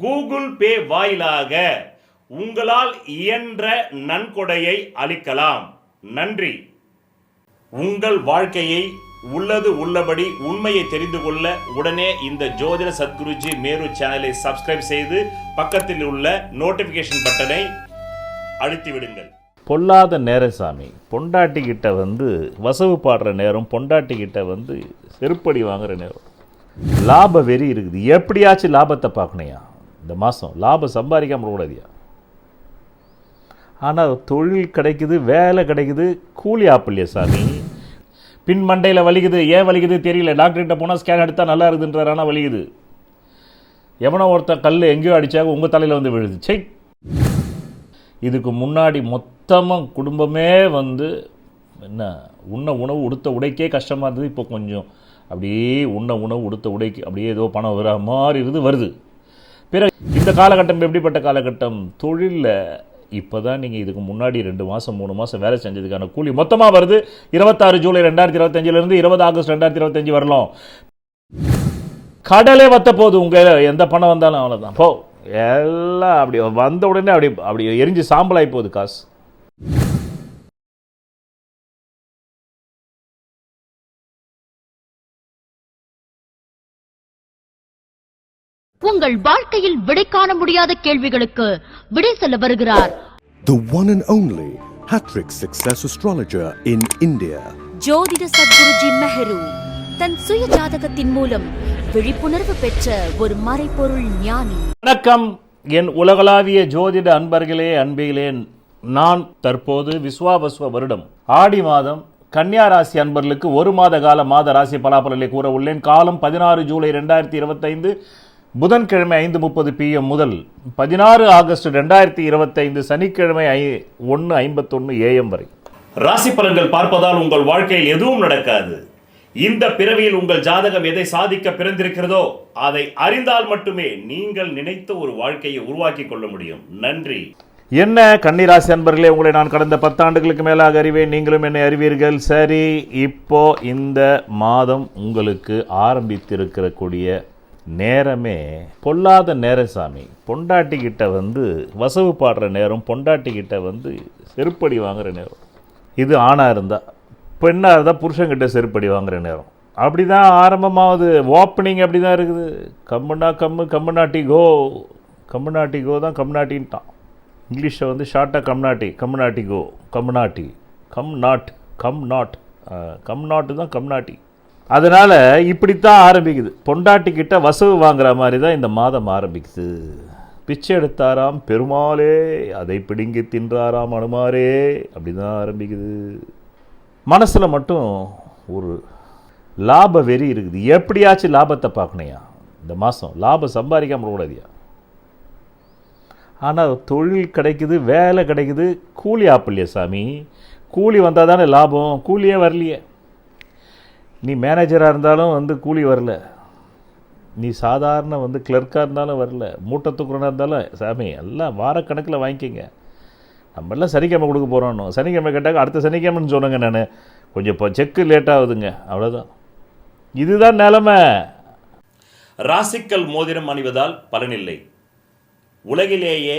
Google Pay வாயிலாக உங்களால் இயன்ற நன்கொடையை அளிக்கலாம். நன்றி. உங்கள் வாழ்க்கையை உள்ளது உள்ளபடி உண்மையை தெரிந்து கொள்ள உடனே இந்த ஜோதிட சத்குருஜி மேரு சேனலை சப்ஸ்கிரைப் செய்து பக்கத்தில் உள்ள நோட்டிபிகேஷன் பட்டனை அழுத்தி விடுங்கள் பொல்லாத நேரசாமி பொண்டாட்டிக்கிட்ட பொண்டாட்டி கிட்ட வந்து வசவு பாடுற நேரம் பொண்டாட்டி கிட்ட வந்து செருப்படி வாங்குற நேரம். லாப வெறி இருக்குது. எப்படியாச்சும் லாபத்தை பார்க்கணையா இந்த மாதம் லாபம் சம்பாதிக்காம கூடாதியா ஆனால் தொழில் கிடைக்குது வேலை கிடைக்குது கூலி ஆப்பிள்ளையா சாமி. பின் மண்டையில் வலிக்குது ஏன் வலிக்குது தெரியல. டாக்டர்கிட்ட போனால் ஸ்கேன் எடுத்தால் நல்லா இருக்குதுன்றார் ஆனால் வலிக்குது. எவனோ ஒருத்தன் கல் எங்கேயோ அடிச்சாக உங்கள் தலையில் வந்து விழுது. சை இதுக்கு முன்னாடி மொத்தமாக குடும்பமே வந்து என்ன உண்ண உணவு உடுத்த உடைக்கே கஷ்டமாக இருந்தது. இப்போ கொஞ்சம் அப்படியே உண்ண உணவு உடுத்த உடைக்கு அப்படியே ஏதோ பணம் வர மாதிரி இருந்து வருது. பிறகு இந்த காலகட்டம் எப்படிப்பட்ட காலகட்டம்? தொழிலில். இப்போ தான் நீங்கள் இதுக்கு முன்னாடி ரெண்டு மாதம் மூணு மாதம் வேலை செஞ்சதுக்கான கூலி மொத்தமாக வருது. இருபத்தாறு ஜூலை ரெண்டாயிரத்தி இருபத்தஞ்சிலேருந்து இருபது ஆகஸ்ட் ரெண்டாயிரத்தி இருபத்தஞ்சி வரலாம். கடலே வத்த போது உங்கள் எந்த பணம் வந்தாலும் அவ்வளோதான் போ. எல்லாம் அப்படி வந்த உடனே அப்படி அப்படி எரிஞ்சு சாம்பலாகி போகுது காசு. உங்கள் வாழ்க்கையில் விடை காண முடியாத கேள்விகளுக்கு விடை சொல்ல வருகிறார். The one and only Hattrick Success Astrologer in India. ஜோதிட சத்குருஜி மெஹரு தன் சுய ஜாதகத்தின் மூலம் விழிப்புணர்வு பெற்ற ஒரு மறைபொருள் ஞானி. வணக்கம். என் உலகளாவிய ஜோதிட அன்பர்களே அன்பிகளே நான் தற்போது விஸ்வாவஸ்வ வருடம். ஆடி மாதம் கன்னியா ராசி அன்பர்களுக்கு ஒரு மாத கால மாத ராசி பலாபலனை கூற உள்ளேன். காலம் பதினாறு ஜூலை ரெண்டாயிரத்தி இருபத்தைந்து புதன்கிழமை ஐந்து முப்பது பிஎம் முதல் பதினாறு ஆகஸ்ட் ரெண்டாயிரத்தி இருபத்தைந்து சனிக்கிழமை ஐ ஒன்று ஐம்பத்தொன்று ஏஎம் வரை. ராசி பலன்கள் பார்ப்பதால் உங்கள் வாழ்க்கையில் எதுவும் நடக்காது. இந்த பிறவியில் உங்கள் ஜாதகம் எதை சாதிக்க பிறந்திருக்கிறதோ அதை அறிந்தால் மட்டுமே நீங்கள் நினைத்த ஒரு வாழ்க்கையை உருவாக்கி கொள்ள முடியும். நன்றி. என்ன கன்னிராசி அன்பர்களே உங்களை நான் கடந்த பத்தாண்டுகளுக்கு மேலாக அறிவேன். நீங்களும் என்னை அறிவீர்கள். சரி இப்போ இந்த மாதம் உங்களுக்கு ஆரம்பித்திருக்கிற கூடிய நேரமே பொல்லாத நேரசாமி பொண்டாட்டிக்கிட்ட வந்து வசவு பாடுற நேரம் பொண்டாட்டிக்கிட்ட வந்து செருப்படி வாங்குற நேரம். இது ஆணாக இருந்தால் பெண்ணாக இருந்தால் புருஷங்கிட்ட செருப்படி வாங்குற நேரம். அப்படி தான் ஆரம்பமாவது. ஓப்பனிங் அப்படி தான் இருக்குது. கம்முனா கம்மு கம்முனாட்டி கோ. கம்முனாட்டி கோ தான் கம்னாட்டின்ட்டான். இங்கிலீஷை வந்து ஷார்ட்டாக கம்னாட்டி கம்னாட்டி கோ கம்னாட்டி. Come not come not come not தான் கம்னாட்டி. அதனால் இப்படித்தான் ஆரம்பிக்குது. பொண்டாட்டிக்கிட்ட வசவு வாங்குற மாதிரி தான் இந்த மாதம் ஆரம்பிக்குது. பிச்சை எடுத்தாராம் பெருமாளே அதை பிடுங்கி தின்றாராம் அனுமாரே அப்படி தான் ஆரம்பிக்குது. மனசில் மட்டும் ஒரு லாப வெறி இருக்குது. எப்படியாச்சும் லாபத்தை பார்க்கணையா இந்த மாதம் லாபம் சம்பாதிக்காமல் கூடாதியா ஆனால் தொழில் கிடைக்குது வேலை கிடைக்குது. கூலி ஆப்பிள்ளையா சாமி? கூலி வந்தால் தானே லாபம். கூலியே வரலையே. நீ மேனேஜராக இருந்தாலும் வந்து கூலி வரல. நீ சாதாரண வந்து கிளர்க்காக இருந்தாலும் வரல. மூட்டை தூக்குறனா இருந்தாலும் சாமி எல்லாம் வாரக்கணக்கில் வாங்கிக்கோங்க. நம்மளாம் சனிக்கிழமை கொடுக்க போகிறோம் சனிக்கிழமை கேட்டாக்க அடுத்த சனிக்கிழமைன்னு சொன்னேங்க நான். கொஞ்சம் இப்போ செக்கு லேட் ஆகுதுங்க. அவ்வளோதான் இதுதான் நிலமை. ராசிக்கல் மோதிரம் அணிவதால் பலனில்லை. உலகிலேயே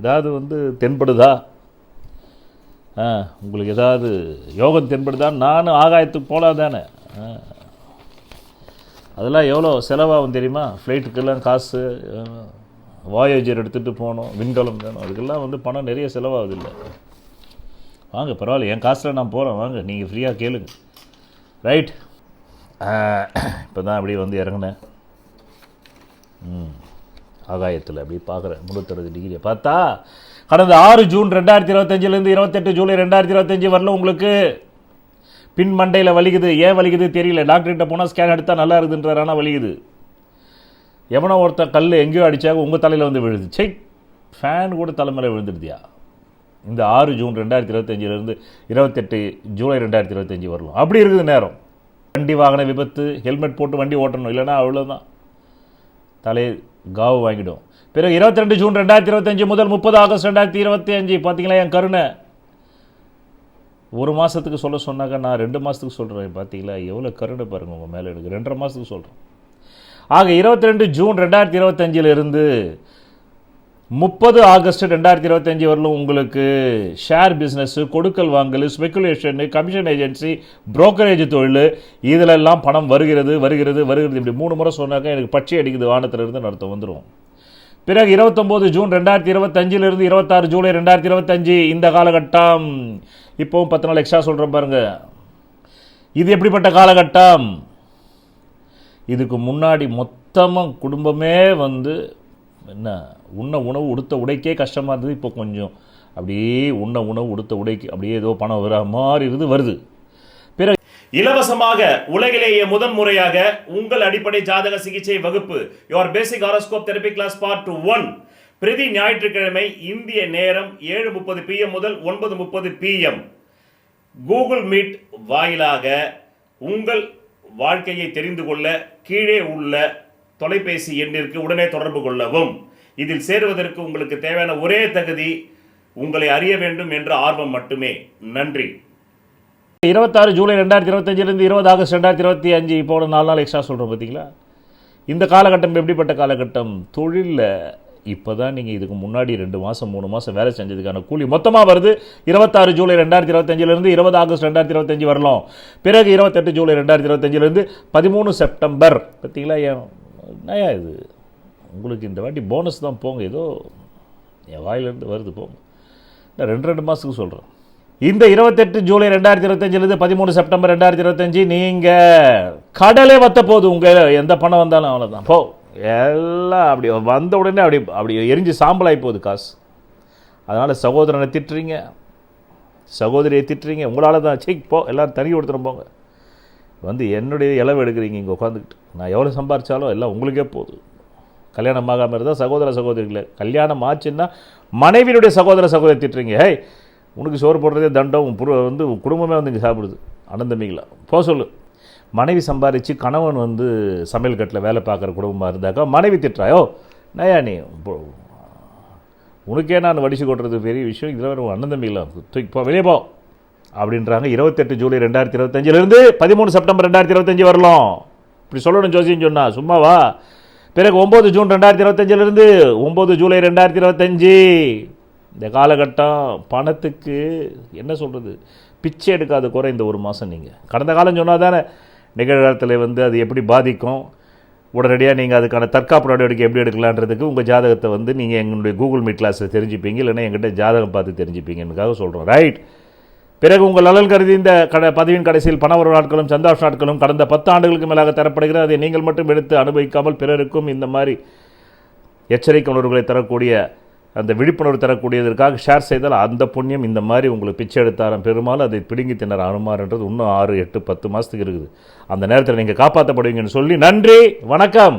ஏதாவது வந்து தென்படுதா? ஆ உங்களுக்கு ஏதாவது யோகம் தென்படுதா? நானும் ஆகாயத்துக்கு போகலாம் தானே. அதெல்லாம் எவ்வளோ செலவாகும் தெரியுமா? ஃப்ளைட்டுக்கெல்லாம் காசு வாயோஜர் எடுத்துகிட்டு போகணும் விண்கலம் வேணும். அதுக்கெல்லாம் வந்து பணம் நிறைய செலவாகுது இல்லை வாங்க பரவாயில்ல என் காசில் நான் போகிறேன் வாங்க நீங்கள் ஃப்ரீயாக கேளுங்க. ரைட் இப்போ தான் அப்படியே வந்து இறங்கினேன். ஆகாயத்தில் அப்படி பார்க்குறேன் முந்நூற்றறுபது டிகிரியை பார்த்தா கடந்த ஆறு ஜூன் ரெண்டாயிரத்தி இருபத்தஞ்சிலேருந்து இருபத்தெட்டு ஜூலை ரெண்டாயிரத்தி இருபத்தஞ்சி வரல உங்களுக்கு பின் மண்டையில் வலிக்குது. ஏன் வலிக்குது தெரியல. டாக்டர்கிட்ட போனால் ஸ்கேன் எடுத்தால் நல்லா இருக்குதுன்றார். ஆனால் வலிக்குது. எவனோ ஒருத்தன் கல் எங்கேயோ அடிச்சாக உங்கள் தலையில் வந்து விழுது. சை ஃபேன் கூட தலை விழுந்துடுதியா? இந்த ஆறு ஜூன் ரெண்டாயிரத்தி இருபத்தஞ்சிலேருந்து இருபத்தெட்டு ஜூலை ரெண்டாயிரத்தி இருபத்தஞ்சி வரலாம். அப்படி இருக்குது நேரம். வண்டி வாகன விபத்து ஹெல்மெட் போட்டு வண்டி ஓட்டணும். இல்லைன்னா அவ்வளோதான் தலை காவு வாங்கிடும். பிறகு 22 ஜூன் ரெண்டாயிரத்தி இருபத்தஞ்சு முதல் முப்பது ஆகஸ்ட் ரெண்டாயிரத்தி இருபத்தி அஞ்சு பார்த்தீங்களா என் கருணை? ஒரு மாதத்துக்கு சொல்ல சொன்னாக்க நான் ரெண்டு மாதத்துக்கு சொல்கிறேன் பார்த்தீங்களா எவ்வளோ கருணை பாருங்கள் உங்கள் மேலே எனக்கு. ரெண்டரை மாதத்துக்கு சொல்கிறேன் ஆக 22 ஜூன் ரெண்டாயிரத்தி இருபத்தஞ்சிலிருந்து முப்பது ஆகஸ்ட் ரெண்டாயிரத்தி இருபத்தஞ்சி வரலும் உங்களுக்கு ஷேர் பிஸ்னஸ்ஸு கொடுக்கல் வாங்கல் ஸ்பெக்குலேஷனு கமிஷன் ஏஜென்சி புரோக்கரேஜ் தொழில் இதிலெல்லாம் பணம் வருகிறது வருகிறது வருகிறது. இப்படி மூணு முறை சொன்னாக்க எனக்கு பச்சை அடிக்குது. வானத்திலிருந்து நடத்த வந்துடும் பிறகு 29 ஜூன் ரெண்டாயிரத்தி இருபத்தஞ்சிலிருந்து இருபத்தாறு ஜூலை ரெண்டாயிரத்தி இருபத்தஞ்சி இந்த காலகட்டம். இப்போவும் பத்து நாள் எக்ஸ்ட்ரா சொல்கிறேன் பாருங்க. இது எப்படிப்பட்ட காலகட்டம்? இதுக்கு முன்னாடி மொத்தமாக குடும்பமே வந்து என்ன? உண்ண உணவு உடுத்த உடைக்கே கஷ்டமாக இருந்தது இப்போ கொஞ்சம் அப்படியே உண்ண உணவு உடுத்த உடைக்கு அப்படியே ஏதோ பணம் வர மாதிரி இருந்து வருது. பிறகு இலவசமாக உலகிலேயே முதன் முறையாக உங்கள் அடிப்படை ஜாதக சிகிச்சை வகுப்பு your basic horoscope therapy class part one பிரதி ஞாயிற்றுக்கிழமை இந்திய நேரம் ஏழு முப்பது பிஎம் முதல் ஒன்பது முப்பது பிஎம் கூகுள் மீட் வாயிலாக உங்கள் வாழ்க்கையை தெரிந்து கொள்ள கீழே உள்ள தொலைபேசி எண்ணிற்கு உடனே தொடர்பு கொள்ளவும். இதில் சேருவதற்கு உங்களுக்கு தேவையான ஒரே தகுதி உங்களை அறிய வேண்டும் என்ற ஆர்வம் மட்டுமே. நன்றி. இருபத்தாறு ஜூலை ரெண்டாயிரத்தி இருபத்தஞ்சிலிருந்து இருபது ஆகஸ்ட் ரெண்டாயிரத்தி இருபத்தி அஞ்சு இப்போ ஒரு நாலு நாள் எக்ஸ்ட்ரா சொல்கிறோம் பார்த்தீங்களா? இந்த காலகட்டம் எப்படிப்பட்ட காலகட்டம்? தொழிலில் இப்போ தான் நீங்கள் இதுக்கு முன்னாடி ரெண்டு மாதம் மூணு மாதம் வேலை செஞ்சதுக்கான கூலி மொத்தமாக வருது. இருபத்தாறு ஜூலை ரெண்டாயிரத்தி இருபத்தஞ்சிலேருந்து இருபது ஆகஸ்ட் ரெண்டாயிரத்தி இருபத்தஞ்சி வரலாம். பிறகு இருபத்தெட்டு ஜூலை ரெண்டாயிரத்தி இருபத்தஞ்சிலிருந்து பதிமூணு செப்டம்பர். பார்த்தீங்களா ஏன் இது? உங்களுக்கு இந்த வாட்டி போனஸ் தான் போங்க. ஏதோ என் வாயிலேருந்து வருது போங்க. நான் ரெண்டு ரெண்டு மாதத்துக்கு சொல்கிறேன் இந்த இருபத்தெட்டு ஜூலை ரெண்டாயிரத்தி இருபத்தஞ்சிலேருந்து பதிமூணு செப்டம்பர் ரெண்டாயிரத்தி இருபத்தஞ்சி நீங்கள் கடலே வத்த போகுது உங்கள் எந்த பணம் வந்தாலும் அவ்வளோதான் போ. எல்லாம் அப்படி வந்த உடனே அப்படி அப்படி எரிஞ்சு சாம்பலாகி போகுது காசு. அதனால் சகோதரனை திட்டுறீங்க. சகோதரியை திட்டுறீங்க. உங்களால் தான். சீக் போ. எல்லோரும் தனி கொடுத்துரும் போங்க. வந்து என்னுடைய இளவு எடுக்கிறீங்க இங்கே உட்காந்துக்கிட்டு நான் எவ்வளோ சம்பாரித்தாலும் எல்லாம் உங்களுக்கே போகுது கல்யாணம் ஆகாமல் இருந்தால் சகோதர சகோதரிகளை. கல்யாணம் ஆச்சுன்னா மனைவியினுடைய சகோதர சகோதரி திட்டுறீங்க. ஹேய் உனக்கு சோறு போடுறதே தண்டம் உன் புரு வந்து உன் குடும்பமே வந்து இங்கே சாப்பிடுது. அனந்தமிகளா போ சொல்லு. மனைவி சம்பாரித்து கணவன் வந்து சமையல் கட்டில் வேலை பார்க்குற குடும்பமாக இருந்தாக்கா மனைவி திட்டுறாயோ? நயா நீ போ- உனக்கே நான் வடிச்சு கொட்டுறது பெரிய விஷயம். இதில் வேறு அண்ணன் தூக்கி போ வெளியே போ. அப்படின்றாங்க. இருபத்தெட்டு ஜூலை ரெண்டாயிரத்தி இருபத்தஞ்சிலேருந்து பதிமூணு செப்டம்பர் ரெண்டாயிரத்தி இருபத்தஞ்சி வரலாம். இப்படி சொல்லணும் ஜோசின்னு சொன்னால் சும்மாவா பிறகு ஒம்பது ஜூன் ரெண்டாயிரத்தி இருபத்தஞ்சிலிருந்து ஒம்பது ஜூலை ரெண்டாயிரத்தி இருபத்தஞ்சி. இந்த காலகட்டம் பணத்துக்கு என்ன சொல்கிறது பிச்சை எடுக்காத குறை இந்த ஒரு மாதம் நீங்கள் கடந்த காலம் சொன்னால் தானே நிகழ்காலத்தில் வந்து அது எப்படி பாதிக்கும்? உடனடியாக நீங்கள் அதுக்கான தற்காப்பு நடவடிக்கை எப்படி எடுக்கலான்றதுக்கு உங்கள் ஜாதகத்தை வந்து நீங்கள் எங்களுடைய கூகுள் மீட் கிளாஸில் தெரிஞ்சுப்பீங்க இல்லைன்னா எங்கிட்ட ஜாதகம் பார்த்து தெரிஞ்சுப்பீங்கன்னுக்காக சொல்கிறோம் ரைட் பிறகு உங்கள் நலன் கருதி இந்த கட பதிவின் கடைசியில் பணவரவு நாட்களும் சந்தோஷ நாட்களும் கடந்த பத்து ஆண்டுகளுக்கு மேலாக தரப்படுகிறது. அதை நீங்கள் மட்டும் எடுத்து அனுபவிக்காமல் பிறருக்கும் இந்த மாதிரி எச்சரிக்கை உணர்வுகளை தரக்கூடிய அந்த விழிப்புணர்வு தரக்கூடியதற்காக ஷேர் செய்தால் அந்த புண்ணியம் இந்த மாதிரி உங்களுக்கு பிச்சை எடுத்தாரம் பெருமாள் அதை பிடுங்கி திணற அனுமார்ன்றது இன்னும் ஆறு எட்டு பத்து மாதத்துக்கு இருக்குது. அந்த நேரத்தில் நீங்கள் காப்பாற்றப்படுவீங்கன்னு சொல்லி நன்றி வணக்கம்.